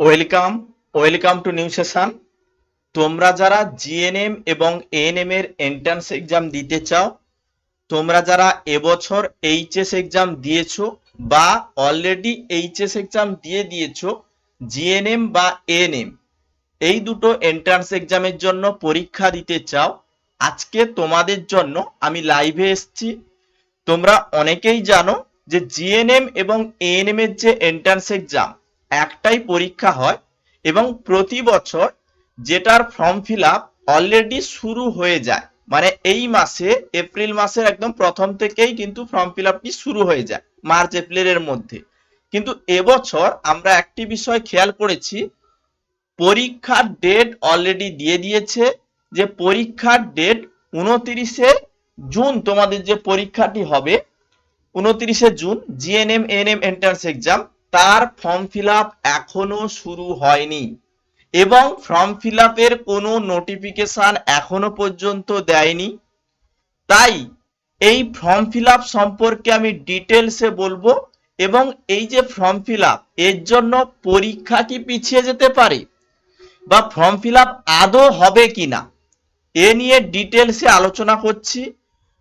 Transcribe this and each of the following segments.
Welcome welcome to new session তোমরা যারা GNM এবং এএনএম এর এন্ট্রান্স এক্সাম দিতে চাও, তোমরা যারা এবছর এইচএস এক্সাম দিয়েছ বা অলরেডি এইচএস এক্সাম দিয়ে দিয়েছ জিএনএম বা এএনএম এই দুটো এন্ট্রান্স এক্সামের জন্য পরীক্ষা দিতে চাও, আজকে তোমাদের জন্য আমি লাইভে এসেছি। তোমরা অনেকেই জানো যে জিএনএম এবং এএনএম এর যে এন্ট্রান্স এক্সাম একটাই পরীক্ষা হয় এবং প্রতি বছর যেটার ফর্ম ফিল আপ অলরেডি শুরু হয়ে যায়। মানে এই মাসে, এপ্রিল মাসের একদম প্রথম থেকেই কিন্তু ফর্ম ফিল আপটি শুরু হয়ে যায়, মার্চ, এপ্রিলের মধ্যে। কিন্তু এবছর আমরা একটি বিষয় খেয়াল করেছি, পরীক্ষার ডেট অলরেডি দিয়ে দিয়েছে যে পরীক্ষার ডেট উনতিরিশে জুন তোমাদের যে পরীক্ষাটি হবে, উনত্রিশে June GNM ANM entrance exam তার ফর্ম ফিল এখনও শুরু হয়নি এবং ফর্ম ফিল কোনো নোটিফিকেশন এখনও পর্যন্ত দেয়নি। তাই এই ফর্ম ফিল সম্পর্কে আমি ডিটেলসে বলব এবং এই যে ফর্ম ফিল এর জন্য পরীক্ষা কি পিছিয়ে যেতে পারে বা ফর্ম ফিল আদৌ হবে কিনা, এ নিয়ে ডিটেলসে আলোচনা করছি।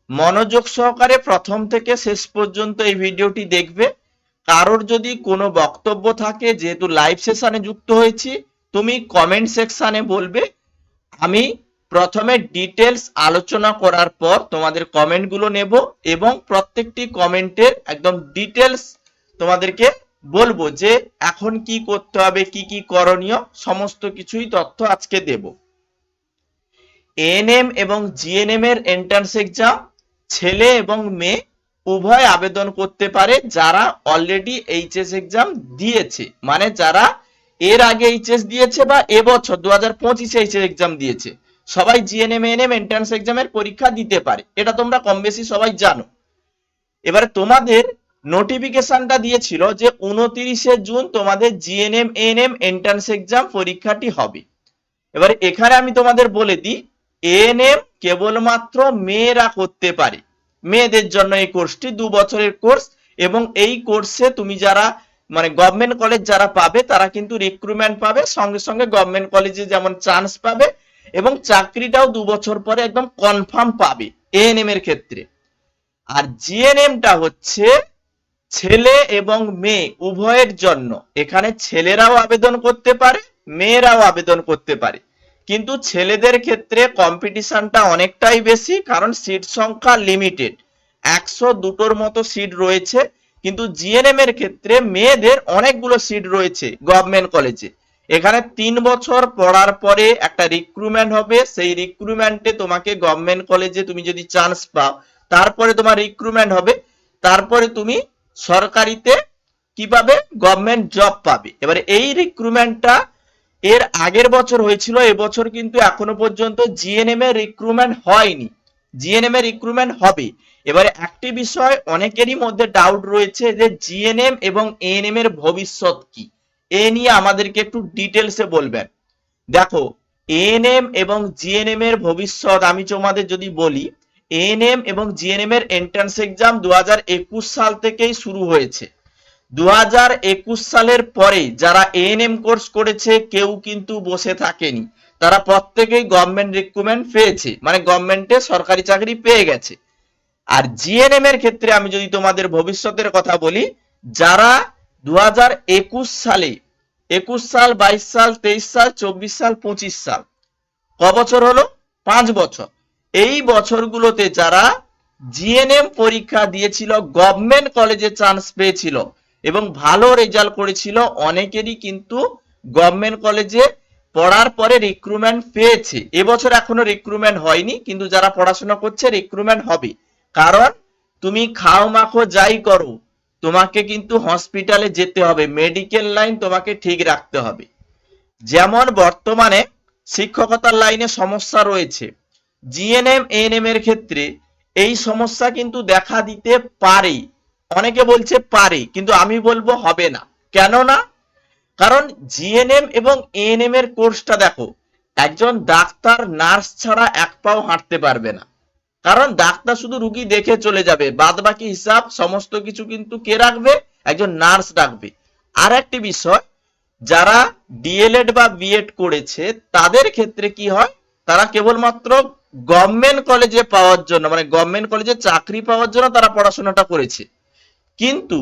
মনোযোগ সহকারে প্রথম থেকে শেষ পর্যন্ত এই ভিডিওটি দেখবে। কারোর যদি কোনো বক্তব্য থাকে, যেহেতু লাইভ সেশনে যুক্ত হয়েছি, তুমি কমেন্ট সেকশনে বলবে। আমি প্রথমে ডিটেলস আলোচনা করার পর তোমাদের কমেন্টগুলো নেব এবং প্রত্যেকটি কমেন্টের একদম ডিটেলস তোমাদেরকে বলব যে এখন কি করতে হবে, কি কি করণীয়, সমস্ত কিছুই তথ্য আজকে দেব। এএনএম এবং জিএনএম এর এন্ট্রান্স এক্সাম ছেলে এবং মেয়ে উভয় আবেদন করতে পারে যারা অলরেডি এইচএস এক্সাম দিয়েছে। মানে যারা এর আগে এইচএস দিয়েছে বা এবছর দু হাজার পঁচিশে এইচএস এক্সাম দিয়েছে। সবাই জিএনএম এনএম এন্ট্রান্স এক্সামের পরীক্ষা দিতে পারে। এটা তোমরা কম বেশি সবাই জানো। এবারে তোমাদের নোটিফিকেশনটা দিয়েছিল যে উনতিরিশে জুন তোমাদের জিএনএম এনএম এন্ট্রান্স এক্সাম পরীক্ষাটি হবে। এবারে এখানে আমি তোমাদের বলে দিই এএনএম কেবলমাত্র মেয়েরা করতে পারে। মেয়েদের জন্য এই কোর্সটি দু বছরের কোর্স এবং এই কোর্সে তুমি যারা মানে গভর্নমেন্ট কলেজ যারা পাবে, তারা কিন্তু রিক্রুটমেন্ট পাবে, সঙ্গে সঙ্গে গভর্নমেন্ট কলেজে যেমন চান্স পাবে, এবং চাকরিটাও দু বছর পরে একদম কনফার্ম পাবে এএনএম এর ক্ষেত্রে। আর জিএনএমটা হচ্ছে ছেলে এবং মেয়ে, উভয়ের জন্য। এখানে ছেলেরাও আবেদন করতে পারে, মেয়েরাও আবেদন করতে পারে। কিন্তু ছেলেদের ক্ষেত্রে কম্পিটিশনটা অনেকটাই বেশি, কারণ সিট সংখ্যা লিমিটেড একশো দুটোর মতো সিট রয়েছে, কিন্তু জিএনএম এর ক্ষেত্রে মেয়েদের অনেকগুলো সিট রয়েছে গভর্নমেন্ট কলেজে এখানে তিন বছর পড়ার পরে একটা রিক্রুটমেন্ট হবে, সেই রিক্রুটমেন্টে তোমাকে গভর্নমেন্ট কলেজে তুমি যদি চান্স পাও, তারপরে তোমার রিক্রুটমেন্ট হবে, তারপরে তুমি সরকারিতে কি পাবে গভর্নমেন্ট জব পাবে। এবারে এই রিক্রুটমেন্টটা এর আগের বছর হয়েছিল এবছর কিন্তু এখনও পর্যন্ত জিএনএম এর রিক্রুটমেন্ট হয়নি। জিএনএম এর রিক্রুটমেন্ট হবে। এবারে একটি বিষয়, অনেকেরই মধ্যে ডাউট রয়েছে যে জিএনএম এবং এএনএম এর ভবিষ্যৎ কি? এ নিয়ে আমাদেরকে একটু ডিটেলসে বলবেন। দেখো এএনএম এবং জিএনএম এর ভবিষ্যৎ, আমি তোমাদের যদি বলি এএনএম এবং জিএনএম এর এন্ট্রান্স এক্সাম দু হাজার একুশ সাল থেকেই শুরু হয়েছে। দু হাজার একুশ সালের পরে যারা এএনএম কোর্স করেছে, কেউ কিন্তু বসে থাকেনি। তারা প্রত্যেকেই গভর্নমেন্ট রিক্রুটমেন্ট পেয়েছে মানে গভর্নমেন্টে সরকারি চাকরি পেয়ে গেছে। আর জিএনএম এর ক্ষেত্রে আমি যদি তোমাদের ভবিষ্যতের কথা বলি, যারা দু হাজার একুশ সালে, একুশ সাল, বাইশ সাল, তেইশ সাল, চব্বিশ সাল, পঁচিশ সাল, ক বছর হলো? পাঁচ বছর। এই বছরগুলোতে যারা জিএনএম পরীক্ষা দিয়েছিল গভর্নমেন্ট কলেজে চান্স পেয়েছিল এবং ভালো রেজাল্ট করেছিল অনেকেরই কিন্তু গভর্নমেন্ট কলেজে পড়ার পরে রিক্রুটমেন্ট পেয়েছে। এবছর এখনও রিক্রুটমেন্ট হয়নি, কিন্তু যারা পড়াশোনা করছে রিক্রুটমেন্ট হবে। কারণ তুমি খাও মাখো যাই করো, তোমাকে কিন্তু হসপিটালে যেতে হবে মেডিকেল লাইন তোমাকে ঠিক রাখতে হবে। যেমন বর্তমানে শিক্ষকতার লাইনে সমস্যা রয়েছে। জিএনএম এএনএম এর ক্ষেত্রে এই সমস্যা কিন্তু দেখা দিতে পারে অনেকে বলছে পারে, কিন্তু আমি বলব হবে না। কেন না কারণ জিএনএম এবং এএনএম এর কোর্সটা দেখো, একজন ডাক্তার, নার্স ছাড়া এক পাও হাঁটতে পারবে না। কারণ ডাক্তার শুধু রুগী দেখে চলে যাবে বাদ বাকি হিসাব, সমস্ত কিছু কিন্তু কে রাখবে? একজন নার্স রাখবে। আর একটি বিষয়, যারা ডিএলএড বা বিএড করেছে, তাদের ক্ষেত্রে কি হয়? তারা কেবলমাত্র গভর্নমেন্ট কলেজে পাওয়ার জন্য মানে গভর্নমেন্ট কলেজে চাকরি পাওয়ার জন্য তারা পড়াশোনাটা করেছে। কিন্তু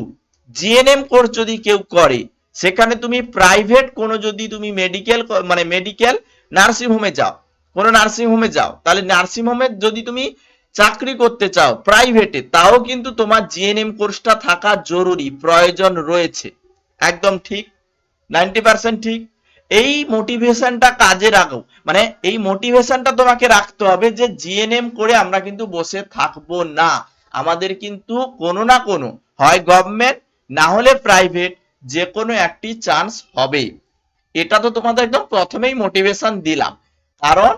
জিএনএম কোর্স যদি কেউ করে, সেখানে তুমি প্রাইভেট কোনো যদি তুমি মেডিকেল মানে মেডিকেল নার্সিং হোমে যাও, কোনো নার্সিং হোমে যাও, তাহলে নার্সিং হোমে যদি তুমি চাকরি করতে চাও প্রাইভেটে তাও কিন্তু তোমার জিএনএম কোর্সটা থাকা জরুরি, প্রয়োজন রয়েছে। একদম ঠিক? নাইনটি পার্সেন্ট ঠিক? এই মোটিভেশনটা কাজে রাখো মানে এই মোটিভেশনটা তোমাকে রাখতে হবে যে জিএনএম করে আমরা কিন্তু বসে থাকব না। আমাদের কিন্তু কোনো না কোনো হয় গভর্নমেন্ট না হলে প্রাইভেট যে কোনো একটি চান্স হবে। এটা তো তোমাদের একদম প্রথমেই মোটিভেশন দিলাম। কারণ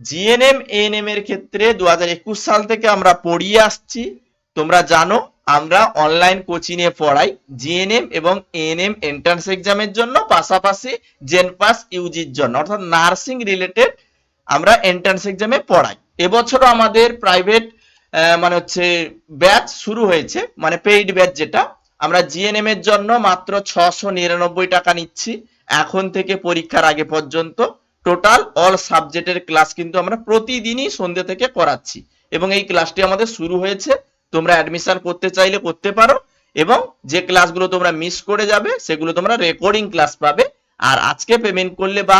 জিএনএম এএনএম এর ক্ষেত্রে দুহাজার একুশ সাল থেকে আমরা পড়িয়ে আসছি। তোমরা জানো, আমরা অনলাইন কোচিং এ পড়াই। জিএনএম এবং এএনএম এন্ট্রান্স এক্সামের জন্য, পাশাপাশি জেনপাস ইউজির জন্য, অর্থাৎ নার্সিং রিলেটেড আমরা এন্ট্রান্স এক্সামে পড়াই। এবছরও আমাদের প্রাইভেট মানে হচ্ছে ব্যাচ শুরু হয়েছে মানে পেইড ব্যাচ যেটা। আমরা জিএনএম এর জন্য মাত্র ছশো নিরানব্বই টাকা নিচ্ছি এখন থেকে পরীক্ষার আগে পর্যন্ত। টোটাল অল সাবজেক্টের ক্লাস কিন্তু আমরা প্রতিদিনই সন্ধ্যে থেকে করাচ্ছি। এবং এই ক্লাসটি আমাদের শুরু হয়েছে। তোমরা অ্যাডমিশন করতে চাইলে করতে পারো। এবং যে ক্লাসগুলো তোমরা মিস করে যাবে, সেগুলো তোমরা রেকর্ডিং ক্লাস পাবে। আর আজকে পেমেন্ট করলে বা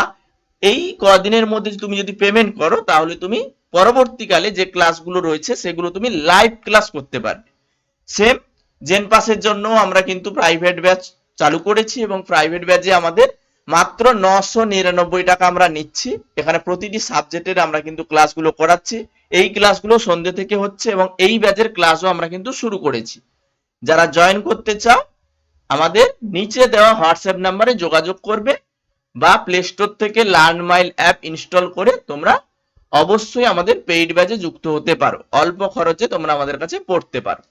এই কদিনের মধ্যে তুমি যদি পেমেন্ট করো, তাহলে তুমি পরবর্তীকালে যে ক্লাসগুলো রয়েছে, সেগুলো তুমি লাইভ ক্লাস করতে পারবে। সেম জেন পাসের জন্য আমরা কিন্তু প্রাইভেট ব্যাচ চালু করেছি এবং প্রাইভেট ব্যাচে আমাদের মাত্র নশো নিরানব্বই টাকা আমরা নিচ্ছি। এখানে প্রতিটি সাবজেক্টের আমরা কিন্তু ক্লাসগুলো করাচ্ছি। এই ক্লাসগুলো সন্ধ্যে থেকে হচ্ছে এবং এই ব্যাচের ক্লাসও আমরা কিন্তু শুরু করেছি। যারা জয়েন করতে চাও, আমাদের নিচে দেওয়া হোয়াটসঅ্যাপ নাম্বারে যোগাযোগ করবে বা প্লে স্টোর থেকে লার্ন মাইল অ্যাপ ইনস্টল করে তোমরা অবশ্যই আমাদের পেইড ব্যাচে যুক্ত হতে পারো। অল্প খরচে তোমরা আমাদের কাছে পড়তে পারো।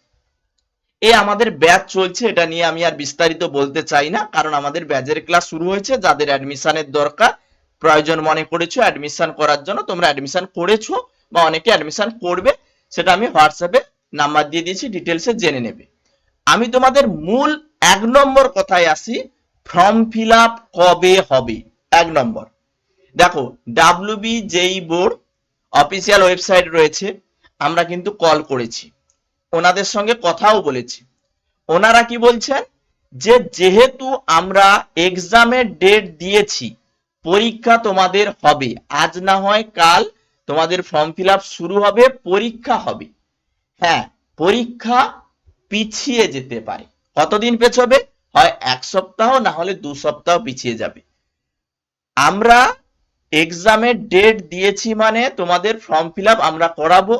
এই আমাদের ব্যাচ চলছে, এটা নিয়ে আমি আর বিস্তারিত বলতে চাই না, কারণ আমাদের ব্যাচের ক্লাস শুরু হয়েছে, যাদের অ্যাডমিশনের দরকার। প্রয়োজন মনে করেছ অ্যাডমিশন করার জন্য তোমরা অ্যাডমিশন করেছ বা অনেকে অ্যাডমিশন করবে, সেটা আমি হোয়াটসঅ্যাপে নাম্বার দিয়ে দিয়েছি ডিটেলসে জেনে নেবে। আমি তোমাদের মূল এক নম্বর কথায় আসি ফর্ম ফিল আপ কবে হবে? এক নম্বর। দেখো ডাব্লিউবি যেই বোর্ড অফিসিয়াল ওয়েবসাইট রয়েছে। আমরা কিন্তু কল করেছি। ওনাদের সঙ্গে কথাও বলেছি। ওনারা কি বলছেন? যে যেহেতু আমরা এক্সামের ডেট দিয়েছি, পরীক্ষা তোমাদের হবে। আজ না হয় কাল তোমাদের ফর্ম ফিল শুরু হবে, পরীক্ষা হবে। হ্যাঁ পরীক্ষা পিছিয়ে যেতে পারে। কতদিন পেছবে? হয় এক সপ্তাহ, না হলে দু সপ্তাহ পিছিয়ে যাবে। আমরা এক্সামের ডেট দিয়েছি মানে তোমাদের ফর্ম ফিল আমরা করাবো।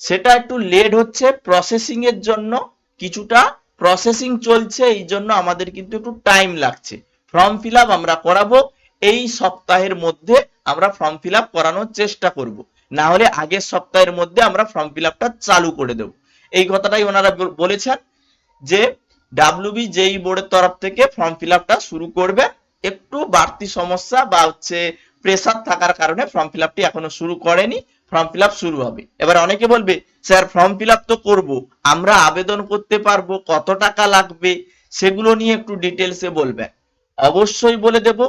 সেটা একটু লেট হচ্ছে প্রসেসিং এর জন্য কিছুটা প্রসেসিং চলছে, এই জন্য আমাদের কিন্তু একটু টাইম লাগছে। ফর্ম ফিল আমরা করাবো, এই সপ্তাহের মধ্যে আমরা ফর্ম ফিল করানোর চেষ্টা করব। না হলে আগের সপ্তাহের মধ্যে আমরা ফর্ম ফিল চালু করে দেব। এই কথাটাই ওনারা বলেছেন যে ডাব্লিউবি যেই বোর্ডের তরফ থেকে ফর্ম ফিল শুরু করবে। একটু বাড়তি সমস্যা বা হচ্ছে প্রেসার থাকার কারণে ফর্ম ফিল আপটি এখনও শুরু করেনি ফর্ম ফিল শুরু হবে। এবার অনেকে বলবে, স্যার ফর্ম ফিল তো করব, আমরা আবেদন করতে পারব, কত টাকা লাগবে? সেগুলো নিয়ে একটু ডিটেলসে বলবেন অবশ্যই বলে দেব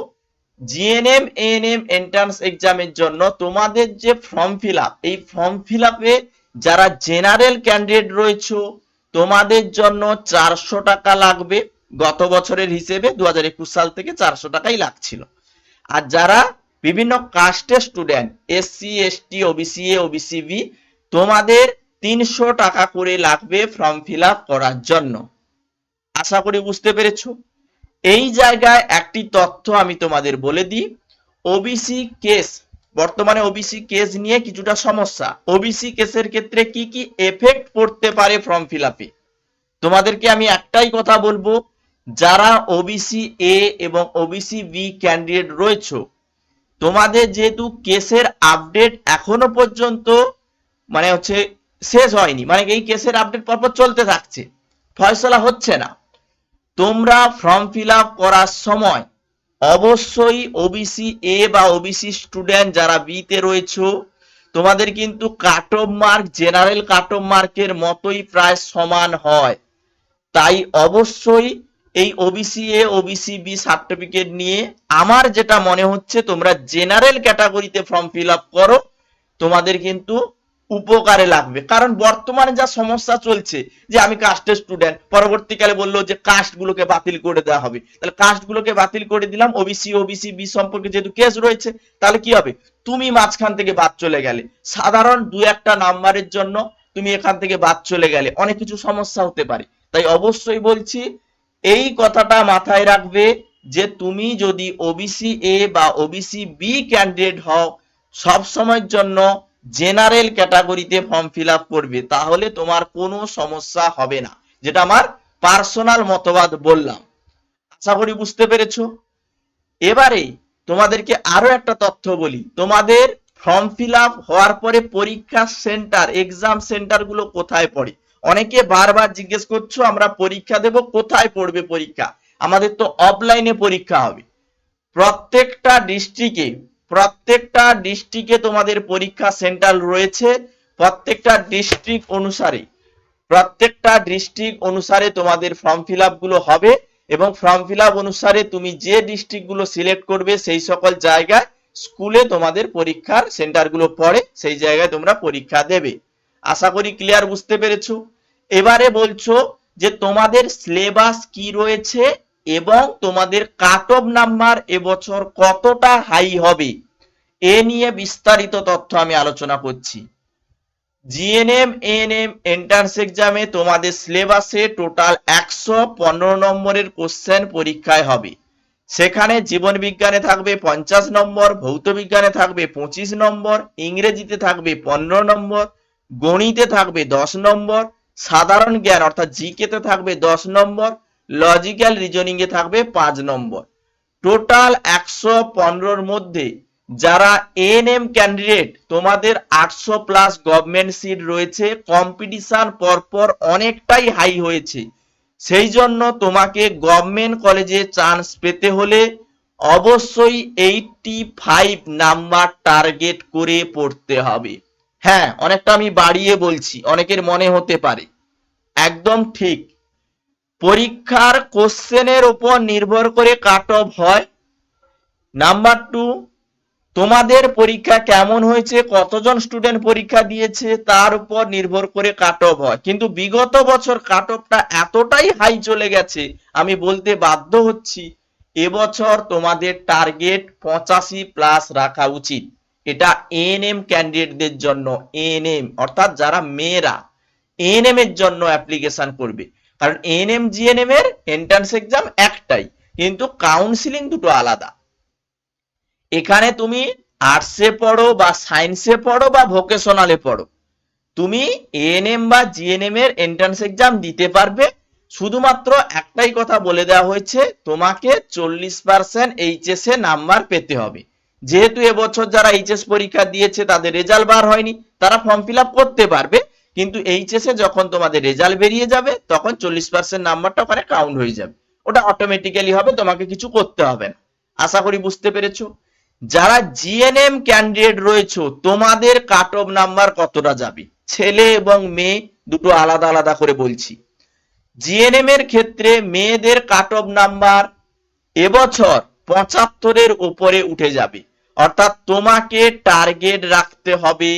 জিএনএম এএনএম এন্ট্রান্স এক্সামের জন্য তোমাদের যে ফর্ম ফিল এই ফর্ম ফিল যারা জেনারেল ক্যান্ডিডেট রয়েছে, তোমাদের জন্য চারশো টাকা লাগবে। গত বছরের হিসেবে দু হাজার একুশ সাল থেকে চারশো টাকাই লাগছিল। আর যারা বিভিন্ন কাস্টের student SC ST OBC A OBC B তোমাদের তিনশো টাকা করে লাগবে ফর্ম ফিল করার জন্য। আশা করি বুঝতে পেরেছ? এই জায়গায় একটি তথ্য আমি তোমাদের বলে দিই। ওবিসি কেস বর্তমানে ওবিসি কেস নিয়ে কিছুটা সমস্যা। ওবিসি কেসের ক্ষেত্রে কি কি এফেক্ট পড়তে পারে ফর্ম ফিল তোমাদেরকে আমি একটাই কথা বলব, যারা ওবিসি এ এবং ওবিসি বি ক্যান্ডিডেট রয়েছে তোমাদের যেহেতু কেসের আপডেট এখনও পর্যন্ত মানে হচ্ছে শেষ হয়নি মানে এই কেসের আপডেট পরপর চলতে থাকছে, ফয়সলা হচ্ছে না। তোমরা ফর্ম ফিল করার সময় অবশ্যই ওবিসি এ বা ওবিসি স্টুডেন্ট যারা বিতে রয়েছে, তোমাদের কিন্তু cut off mark general cut off মার্কের মতোই প্রায় সমান হয়। তাই অবশ্যই এই OBC A OBC B certificate নিয়ে আমার যেটা মনে হচ্ছে, তোমরা জেনারেল ক্যাটাগরিতে ফর্ম ফিল আপ করো, তোমাদের কিন্তু উপকারে লাগবে। কারণ বর্তমানে যা সমস্যা চলছে, যে আমি কাস্টের স্টুডেন্ট পরবর্তীকালে বলল যে কাস্ট গুলোকে বাতিল করে দেওয়া হবে। তাহলে কাস্ট গুলোকে বাতিল করে দিলাম ওবিসি ওবিসি বি সম্পর্কে যেহেতু কেস রয়েছে, তাহলে কি হবে? তুমি মাঝখান থেকে বাদ চলে গেলে। সাধারণ দু একটা নাম্বারের জন্য তুমি এখান থেকে বাদ চলে গেলে। অনেক কিছু সমস্যা হতে পারে। তাই অবশ্যই বলছি এই কথাটা মাথায় রাখবে যে তুমি যদি ওবিসি এ বা ওবিসি বি ক্যান্ডিডেট হও, সব সময়ের জন্য জেনারেল ক্যাটাগরিতে ফর্ম ফিল করবে, তাহলে তোমার কোনো সমস্যা হবে না। যেটা আমার পার্সোনাল মতবাদ বললাম। আশা করি বুঝতে পেরেছ? এবারে তোমাদেরকে আরও একটা তথ্য বলি। তোমাদের ফর্ম ফিল হওয়ার পরে পরীক্ষা সেন্টার এক্সাম সেন্টারগুলো কোথায় পড়ে? অনেকে বারবার জিজ্ঞেস করছ, আমরা পরীক্ষা দেব, কোথায় পড়বে পরীক্ষা? আমাদের তো অফলাইনে পরীক্ষা হবে। প্রত্যেকটা ডিস্ট্রিক্টে প্রত্যেকটা ডিস্ট্রিক্টে তোমাদের পরীক্ষা সেন্টার রয়েছে। প্রত্যেকটা ডিস্ট্রিক্ট অনুসারে, প্রত্যেকটা ডিস্ট্রিক্ট অনুসারে তোমাদের ফর্ম ফিলগুলো হবে এবং ফর্ম ফিল অনুসারে তুমি যে ডিস্ট্রিক্টগুলো সিলেক্ট করবে সেই সকল জায়গায় স্কুলে তোমাদের পরীক্ষার সেন্টারগুলো পড়ে, সেই জায়গায় তোমরা পরীক্ষা দেবে। আশা করি ক্লিয়ার বুঝতে পেরেছ। এবারে বলছো যে তোমাদের সিলেবাস কি রয়েছে এবং তোমাদের কাট অফ নাম্বার এবছর কতটা হাই হবে? এ নিয়ে বিস্তারিত তথ্য আমি আলোচনা করছি। জিএনএম এএনএম এন্ট্রান্স এক্সামে তোমাদের সিলেবাসে টোটাল একশো পনেরো নম্বরের কোশ্চেন পরীক্ষায় হবে। সেখানে জীবন বিজ্ঞানে থাকবে পঞ্চাশ নম্বর, ভৌত বিজ্ঞানে থাকবে পঁচিশ নম্বর, ইংরেজিতে থাকবে পনেরো নম্বর, গণিতে থাকবে দশ নম্বর সাধারণ জ্ঞান, অর্থাৎ জিকেতে থাকবে দশ নম্বর লজিক্যাল রিজনিং এ থাকবে পাঁচ নম্বর। টোটাল একশো পনেরোর মধ্যে যারা এএনএম ক্যান্ডিডেট তোমাদের আটশো প্লাস গভর্নমেন্ট সিট রয়েছে কম্পিটিশন পরপর অনেকটাই হাই হয়েছে। সেই জন্য তোমাকে গভর্নমেন্ট কলেজে চান্স পেতে হলে অবশ্যই এইটটি ফাইভ নাম্বার টার্গেট করে পড়তে হবে। হ্যাঁ অনেকটা আমি বাড়িয়ে বলছি, অনেকের মনে হতে পারে। একদম ঠিক। পরীক্ষার কোশ্চেনের উপর নির্ভর করে কাট অফ হয়। নাম্বার টু, তোমাদের পরীক্ষা কেমন হয়েছে, কতজন স্টুডেন্ট পরীক্ষা দিয়েছে, তার উপর নির্ভর করে কাট অফ হয়। কিন্তু বিগত বছর কাট অফটা এতটাই হাই চলে গেছে, আমি বলতে বাধ্য হচ্ছি এবছর তোমাদের টার্গেট পঁচাশি প্লাস রাখা উচিত। এটা এএনএম ক্যান্ডিডেটদের জন্য এএনএম অর্থাৎ যারা মেয়েরা এএনএম এর জন্য অ্যাপ্লিকেশন করবে। কারণ এএনএম জিএনএম এর এন্ট্রান্স এক্সাম একটাই, কিন্তু কাউন্সিলিং দুটো আলাদা। এখানে তুমি আর্টসে পড়ো বা সায়েন্সে পড়ো বা ভোকেশনালে পড়ো। তুমি এএনএম বা জিএনএম এর এন্ট্রান্স এক্সাম দিতে পারবে। শুধুমাত্র একটাই কথা বলে দেওয়া হয়েছে, তোমাকে চল্লিশ পার্সেন্ট এইচএস এ নাম্বার পেতে হবে। যেহেতু এবছর যারা এইচএস পরীক্ষা দিয়েছে, তাদের রেজাল্ট বার হয়নি, তারা ফর্ম ফিল করতে পারবে। কিন্তু এইচএস এ যখন তোমাদের রেজাল্ট বেরিয়ে যাবে, তখন চল্লিশ পার্সেন্ট নাম্বারটা ওখানে কাউন্ট হয়ে যাবে। ওটা অটোমেটিক্যালি হবে, তোমাকে কিছু করতে হবে না। আশা করি বুঝতে পেরেছ? যারা জিএনএম ক্যান্ডিডেট রয়েছে, তোমাদের কাট অফ নাম্বার কতটা যাবে? ছেলে এবং মেয়ে, দুটো আলাদা আলাদা করে বলছি। জিএনএম এর ক্ষেত্রে মেয়েদের কাট অফ নাম্বার এবছর পঁচাত্তরের উপরে উঠে যাবে। অর্থাৎ তোমাকে টার্গেট রাখতে হবে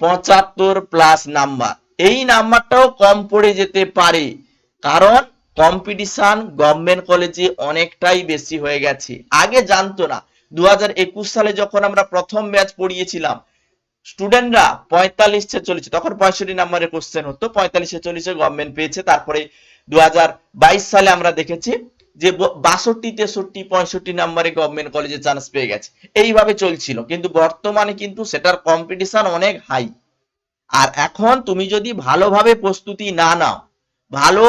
পঁচাত্তর প্লাস নাম্বার এই নাম্বারটাও কম পড়ে যেতে পারে, কারণ কম্পিটিশন গভর্নমেন্ট কলেজে অনেকটাই বেশি হয়ে গেছে। আগে জানতো না দু হাজার একুশ সালে যখন আমরা প্রথম ব্যাচ পড়িয়েছিলাম স্টুডেন্টরা পঁয়তাল্লিশ ছেচল্লিশ তখন পঁয়ষট্টি নাম্বারের কোশ্চেন হতো, পঁয়তাল্লিশ ছেচল্লিশে গভর্নমেন্ট পেয়েছে, তারপরে দু হাজার বাইশ সালে আমরা দেখেছি যে বাষট্টি, তেষট্টি, পঁয়ষট্টি নাম্বারে গভর্নমেন্ট কলেজে চান্স পেয়ে গেছে। এইভাবে চলছিল। কিন্তু বর্তমানে কিন্তু সেটার কম্পিটিশন অনেক হাই আর এখন তুমি যদি ভালোভাবে প্রস্তুতি না নাও, ভালো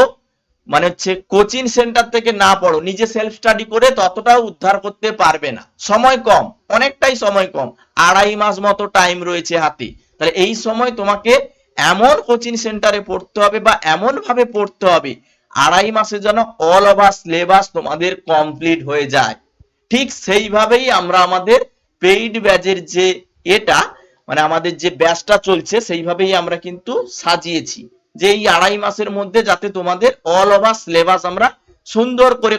মানে হচ্ছে কোচিং সেন্টার থেকে না পড়ো, নিজে সেলফ স্টাডি করে ততটাও উদ্ধার করতে পারবে না। সময় কম, অনেকটাই সময় কম। আড়াই মাস মতো টাইম রয়েছে হাতে। তাহলে এই সময় তোমাকে এমন কোচিং সেন্টারে পড়তে হবে বা এমন ভাবে পড়তে হবে আড়াই মাসে যেন অল ওভার সিলেবাস তোমাদের কমপ্লিট হয়ে যায়। ঠিক সেইভাবেই আমরা আমাদের পেইড ব্যাচের যে এটা মানে আমাদের যে ব্যাচটা চলছে, সেইভাবেই আমরা কিন্তু সাজিয়েছি। যে এই আড়াই মাসের মধ্যে যাতে তোমাদের অল ওভার সিলেবাস আমরা সুন্দর করে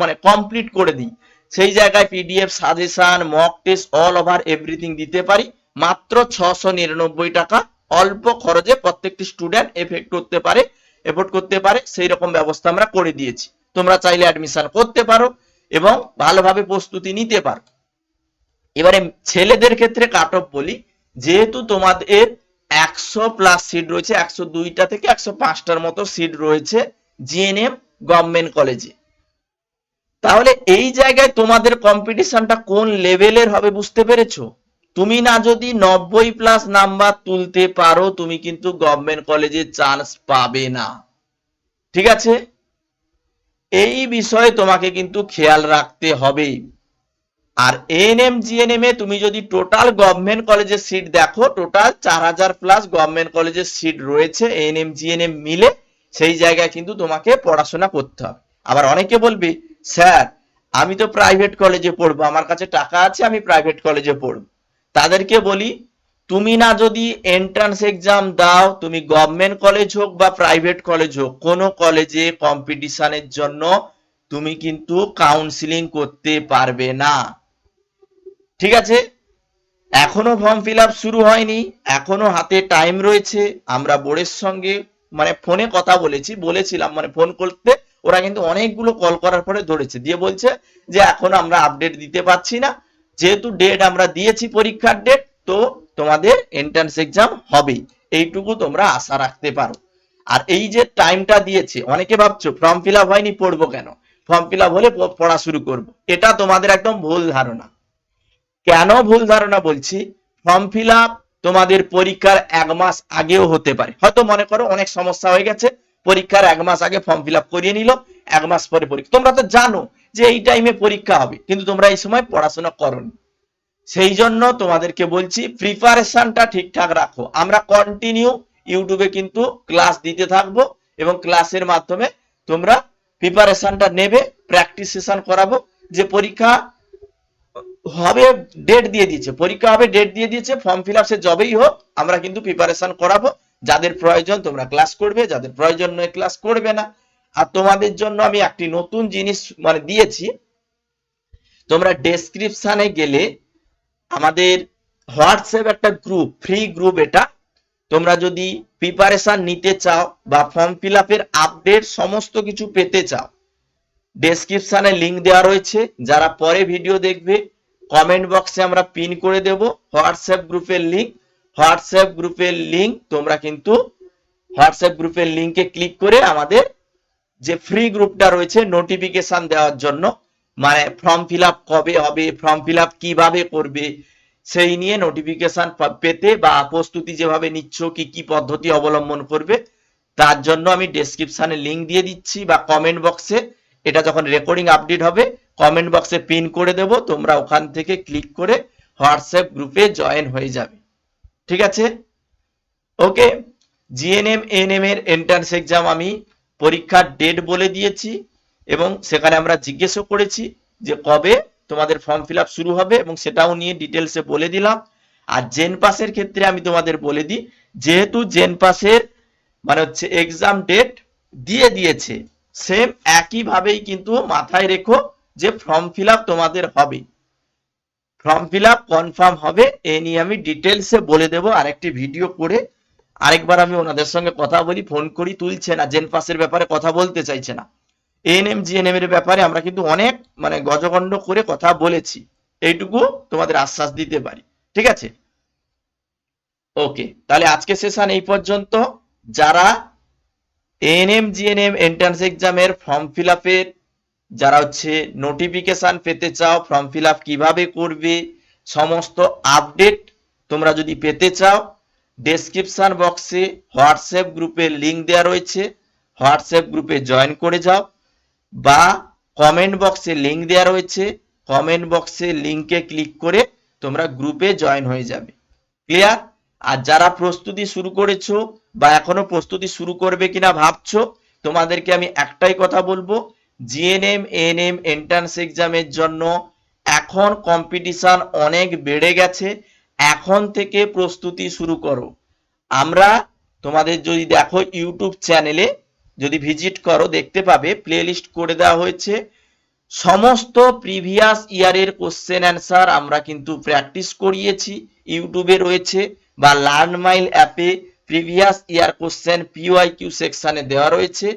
মানে কমপ্লিট করে দিই। সেই জায়গায় PDF suggestion mock test all over everything দিতে পারি। মাত্র ছশো নিরানব্বই টাকা অল্প খরচে প্রত্যেকটি স্টুডেন্ট এফেক্ট করতে পারে। এফোর্ট করতে পারে সেই রকম ব্যবস্থা আমরা করে দিয়েছি। তোমরা চাইলে অ্যাডমিশন করতে পারো এবং ভালোভাবে প্রস্তুতি নিতে পারো। এবারে ছেলেদের ক্ষেত্রে কাট অফ বলি, যেহেতু তোমাদের একশো প্লাস সিট রয়েছে, একশো দুইটা থেকে একশো পাঁচটার মতো সিট রয়েছে জিএনএম গভর্নমেন্ট কলেজে তাহলে এই জায়গায় তোমাদের কম্পিটিশনটা কোন লেভেলের হবে বুঝতে পেরেছ? তুমি না যদি নব্বই প্লাস নাম্বার তুলতে পারো, তুমি কিন্তু গভর্নমেন্ট কলেজে চান্স পাবে না। ঠিক আছে? এই বিষয়ে তোমাকে কিন্তু খেয়াল রাখতে হবে। আর এএনএম জিএনএম এ তুমি যদি টোটাল গভর্নমেন্ট কলেজের সিট দেখো টোটাল চার হাজার প্লাস গভর্নমেন্ট কলেজের সিট রয়েছে এএনএম জিএনএম মিলে সেই জায়গায় কিন্তু তোমাকে পড়াশোনা করতে হবে। আবার অনেকে বলবে, স্যার, আমি তো প্রাইভেট কলেজে পড়ব, আমার কাছে টাকা আছে, আমি প্রাইভেট কলেজে পড়ব। তাদেরকে বলি, তুমি না যদি এন্ট্রান্স এক্সাম দাও, তুমি গভর্নমেন্ট কলেজ হোক বা প্রাইভেট কলেজ হোক, কোনো কলেজে কম্পিটিশনের জন্য তুমি কিন্তু কাউন্সিলিং করতে পারবে না। ঠিক আছে? এখনও ফর্ম ফিল শুরু হয়নি, এখনও হাতে টাইম রয়েছে। আমরা বোর্ডের সঙ্গে মানে ফোনে কথা বলেছি, বলেছিলাম মানে ফোন করতে, ওরা কিন্তু অনেকগুলো কল করার পরে ধরেছে। দিয়ে বলছে যে, এখন আমরা আপডেট দিতে পারছি না। যেহেতু ডেট আমরা দিয়েছি পরীক্ষার ডেট তো তোমাদের এন্ট্রান্স এক্সাম হবেই। এইটুকু তোমরা আশা রাখতে পারো। আর এই যে টাইমটা দিয়েছে, অনেকে ভাবছ ফর্ম ফিল আপ হয়নি, পড়ব কেন? ফর্ম ফিল আপ হলে পড়া শুরু করব। এটা তোমাদের একদম ভুল ধারণা। কেন ভুল ধারণা বলছি? ফর্ম ফিল আপ তোমাদের পরীক্ষার এক মাস আগেও হতে পারে। হয়তো মনে করো অনেক সমস্যা হয়ে গেছে পরীক্ষার এক মাস আগে ফর্ম ফিল আপ করিয়ে নিল, এক মাস পরে পরীক্ষা। তোমরা তো জানো যে এই টাইমে পরীক্ষা হবে, কিন্তু তোমরা এই সময় পড়াশোনা করনি। সেই জন্য তোমাদেরকে বলছি প্রিপারেশনটা ঠিকঠাক রাখো। আমরা কন্টিনিউ ইউটিউবে কিন্তু ক্লাস দিতে থাকব এবং ক্লাসের মাধ্যমে তোমরা প্রিপারেশনটা নেবে প্র্যাকটিস সেশন করাবো। যে পরীক্ষা হবে ডেট দিয়ে দিয়েছে। পরীক্ষা হবে ডেট দিয়ে দিয়েছে ফর্ম ফিল আপ সে জবেই হোক, আমরা কিন্তু প্রিপারেশন করাবো। যাদের প্রয়োজন তোমরা ক্লাস করবে, যাদের প্রয়োজন নয় ক্লাস করবে না। আর তোমাদের জন্য আমি একটি নতুন জিনিস মানে দিয়েছি। তোমরা ডেসক্রিপশনে গেলে আমাদের হোয়াটসঅ্যাপ একটা গ্রুপ ফ্রি গ্রুপ এটা। তোমরা যদি প্রিপারেশন নিতে চাও বা ফর্ম ফিল আপের আপডেট সমস্ত কিছু পেতে চাও ডেসক্রিপশনে লিঙ্ক দেওয়া রয়েছে। যারা পরে ভিডিও দেখবে কমেন্ট বক্সে আমরা পিন করে দেব, হোয়াটসঅ্যাপ গ্রুপের লিংক হোয়াটসঅ্যাপ গ্রুপের লিংক তোমরা কিন্তু হোয়াটসঅ্যাপ গ্রুপের লিংকে ক্লিক করে আমাদের যে ফ্রি গ্রুপটা রয়েছে নোটিফিকেশন দেওয়ার জন্য মানে ফর্ম ফিল কবে হবে ফর্ম ফিল কীভাবে করবে, সেই নিয়ে নোটিফিকেশন পেতে বা প্রস্তুতি যেভাবে নিচ্ছ, কি কি পদ্ধতি অবলম্বন করবে, তার জন্য আমি ডেসক্রিপশানে লিংক দিয়ে দিচ্ছি বা কমেন্ট বক্সে এটা যখন রেকর্ডিং আপডেট হবে কমেন্ট বক্সে পিন করে দেব, তোমরা ওখান থেকে ক্লিক করে হোয়াটসঅ্যাপ গ্রুপে জয়েন হয়ে যাবে। ঠিক আছে? ওকে জিএনএম এনএম এর এন্ট্রান্স এক্সাম আমি পরীক্ষার ডেট বলে দিয়েছি এবং সেখানে আমরা জিজ্ঞেসও করেছি যে কবে তোমাদের ফর্ম ফিল শুরু হবে এবং সেটাও নিয়ে ডিটেলসে বলে দিলাম। আর জেন পাসের ক্ষেত্রে আমি তোমাদের বলে দিই, যেহেতু জেন পাসের মানে হচ্ছে এক্সাম ডেট দিয়ে দিয়েছে সেম একইভাবেই কিন্তু মাথায় রেখো যে ফর্ম ফিল তোমাদের হবে। ফর্ম ফিল আপ কনফার্ম হবে, এ নিয়ে আমি ডিটেলসে বলে দেবো, আরেকটি ভিডিও করে, আরেকবার আমি ওনাদের সঙ্গে কথা বলি ফোন করি, তুলছে না জেন পাসের ব্যাপারে কথা বলতে চাইছে না। এএনএম জিএনএম এর ব্যাপারে আমরা কিন্তু অনেক মানে গজগণ্ড করে কথা বলেছি। এইটুকু তোমাদের আশ্বাস দিতে পারি। ঠিক আছে? ওকে, তাহলে আজকে সেশন এই পর্যন্ত। যারা এএনএম জিএনএম এন্ট্রান্স এক্সামের ফর্ম ফিল আপের যারা হচ্ছে নোটিফিকেশন পেতে চাও ফর্ম ফিল আপ কীভাবে করবে, সমস্ত আপডেট তোমরা যদি পেতে চাও ডেসক্রিপশন বক্সে হোয়াটসঅ্যাপ গ্রুপের লিঙ্ক দেওয়া রয়েছে। হোয়াটসঅ্যাপ গ্রুপে জয়েন করে যাও বা কমেন্ট বক্সে লিংক দেওয়া রয়েছে। কমেন্ট বক্সে লিঙ্কে ক্লিক করে তোমরা গ্রুপে জয়েন হয়ে যাবে। ক্লিয়ার আর যারা প্রস্তুতি শুরু করেছ বা এখনও প্রস্তুতি শুরু করবে কিনা ভাবছ, তোমাদেরকে আমি একটাই কথা বলব জিএনএম, এএনএম এন্ট্রান্স এক্সামের জন্য এখন কম্পিটিশন অনেক বেড়ে গেছে। এখন থেকে প্রস্তুতি শুরু করো। আমরা তোমাদের যদি দেখো ইউটিউব চ্যানেলে যদি ভিজিট করো, দেখতে পাবে প্লে লিস্ট করে দেওয়া হয়েছে। সমস্ত প্রিভিয়াস ইয়ারের কোশ্চেন অ্যান্সার আমরা কিন্তু প্র্যাকটিস করিয়েছি। ইউটিউবে রয়েছে বা লার্ন মাইল অ্যাপে previous year question PY Q সেকশনে দেওয়া রয়েছে।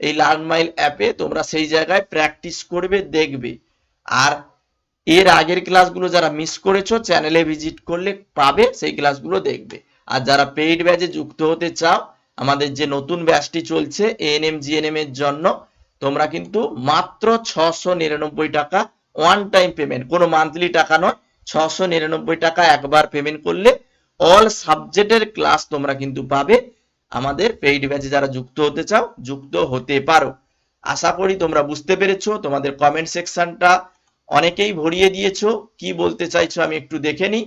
এই লার্ন মাইল অ্যাপে তোমরা সেই জায়গায় প্র্যাকটিস করবে, দেখবে। আর এর আগের ক্লাসগুলো যারা মিস করেছ, চ্যানেলে ভিজিট করলে পাবে, সেই ক্লাসগুলো দেখবে। আর যারা পেইড ব্যাচে যুক্ত হতে চাও, আমাদের যে নতুন ব্যাচটি চলছে এএনএম জিএনএম এর জন্য, তোমরা কিন্তু মাত্র ছশো নিরানব্বই টাকা ওয়ান টাইম পেমেন্ট কোনো মান্থলি টাকা নয়, ছশো নিরানব্বই টাকা একবার পেমেন্ট করলে অল সাবজেক্টের ক্লাস তোমরা কিন্তু পাবে। আমাদের পেইড ব্যাচে যারা যুক্ত হতে চাও, যুক্ত হতে পারো। আশা করি তোমরা বুঝতে পেরেছ, তোমাদের কমেন্ট সেকশনটা অনেকেই ভরিয়ে দিয়েছ। কি বলতে চাইছো আমি একটু দেখে নিই।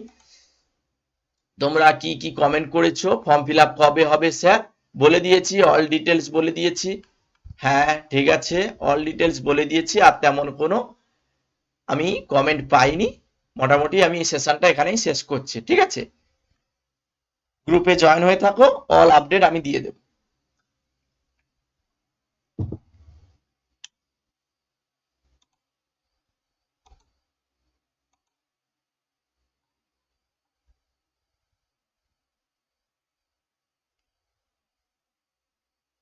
তোমরা কি কি কমেন্ট করেছ ফর্ম ফিল কবে হবে স্যার বলে দিয়েছি অল ডিটেলস বলে দিয়েছি। হ্যাঁ ঠিক আছে অল ডিটেলস বলে দিয়েছি, আর তেমন কোনো আমি কমেন্ট পাইনি। মোটামুটি আমি সেশনটা এখানেই শেষ করছি, ঠিক আছে? গ্রুপে জয়েন হয়ে থাকো অল আপডেট আমি দিয়ে দেবো।